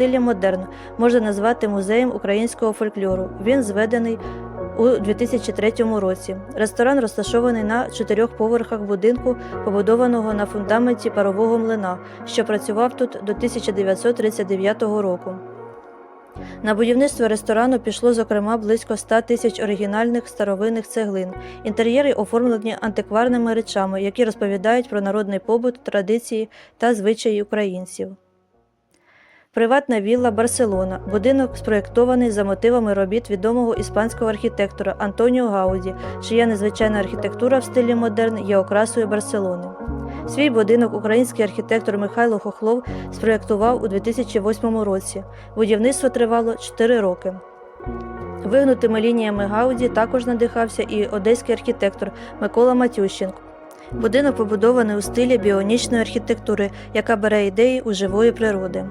стилі модерн можна назвати музеєм українського фольклору. Він зведений у 2003 році. Ресторан розташований на чотирьох поверхах будинку, побудованого на фундаменті парового млина, що працював тут до 1939 року. На будівництво ресторану пішло зокрема близько 100 тисяч оригінальних старовинних цеглин. Інтер'єри оформлені антикварними речами, які розповідають про народний побут, традиції та звичаї українців. Приватна вілла Барселона. Будинок спроєктований за мотивами робіт відомого іспанського архітектора Антоніо Гауді, чия незвичайна архітектура в стилі модерн є окрасою Барселони. Свій будинок український архітектор Михайло Хохлов спроєктував у 2008 році. Будівництво тривало 4 роки. Вигнутими лініями Гауді також надихався і одеський архітектор Микола Матющенко. Будинок побудований у стилі біонічної архітектури, яка бере ідеї у живої природи.